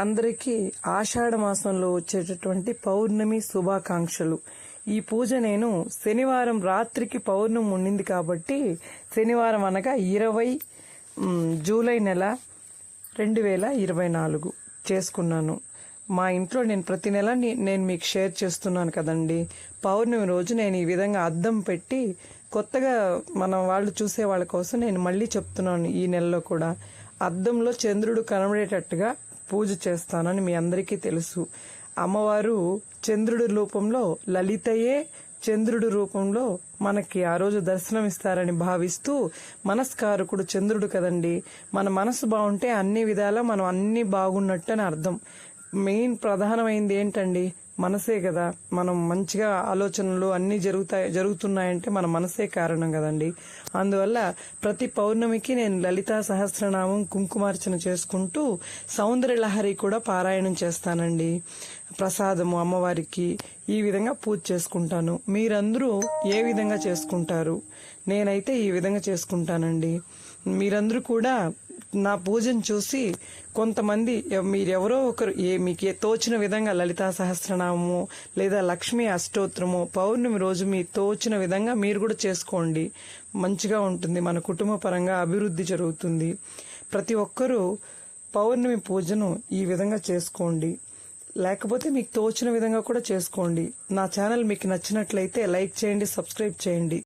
అందరికీ ఆషాఢ మాసంలో వచ్చేటటువంటి పౌర్ణమి శుభాకాంక్షలు. ఈ పూజ నేను శనివారం రాత్రికి పౌర్ణమి ఉండింది కాబట్టి శనివారం అనగా ఇరవై జూలై నెల రెండు వేల ఇరవై నాలుగు చేసుకున్నాను. మా ఇంట్లో నేను ప్రతి నెల నే- నేను మీకు షేర్ చేస్తున్నాను కదండి. పౌర్ణమి రోజు నేను ఈ విధంగా అద్దం పెట్టి కొత్తగా మన వాళ్ళు చూసే వాళ్ళ కోసం నేను మళ్ళీ చెప్తున్నాను ఈ నెలలో కూడా. అద్దంలో చంద్రుడు కనబడేటట్టుగా పూజ చేస్తానని మీ అందరికీ తెలుసు. అమ్మవారు చంద్రుడి రూపంలో లలితయే చంద్రుడి రూపంలో మనకి ఆ రోజు దర్శనం ఇస్తారని భావిస్తూ మనస్కారకుడు చంద్రుడు కదండి. మన మనసు బాగుంటే అన్ని విధాలా మనం అన్ని బాగున్నట్టు అని అర్థం. మెయిన్ ప్రధానమైంది ఏంటండి? మనసే కదా. మనం మంచిగా ఆలోచనలు అన్ని జరుగుతాయి జరుగుతున్నాయంటే మన మనసే కారణం కదండి. అందువల్ల ప్రతి పౌర్ణమికి నేను లలితా సహస్రనామం కుంకుమార్చన చేసుకుంటూ సౌందర్యలహరి కూడా పారాయణం చేస్తానండి. ప్రసాదము అమ్మవారికి ఈ విధంగా పూజ చేసుకుంటాను. మీరందరూ ఏ విధంగా చేసుకుంటారు? నేనైతే ఈ విధంగా చేసుకుంటానండి. మీరందరూ కూడా నా పూజను చూసి కొంతమంది ఎ- మీరెవరో ఒకరు ఏ మీకు తోచిన విధంగా లలితా సహస్రనామము లేదా లక్ష్మీ అష్టోత్తరము పౌర్ణమి రోజు మీ తోచిన విధంగా మీరు కూడా చేసుకోండి. మంచిగా ఉంటుంది. మన కుటుంబ పరంగా అభివృద్ధి జరుగుతుంది. ప్రతి ఒక్కరూ పౌర్ణమి పూజను ఈ విధంగా చేసుకోండి. లేకపోతే మీకు తోచిన విధంగా కూడా చేసుకోండి. నా ఛానల్ మీకు నచ్చినట్లయితే లైక్ చేయండి సబ్స్క్రైబ్ చేయండి.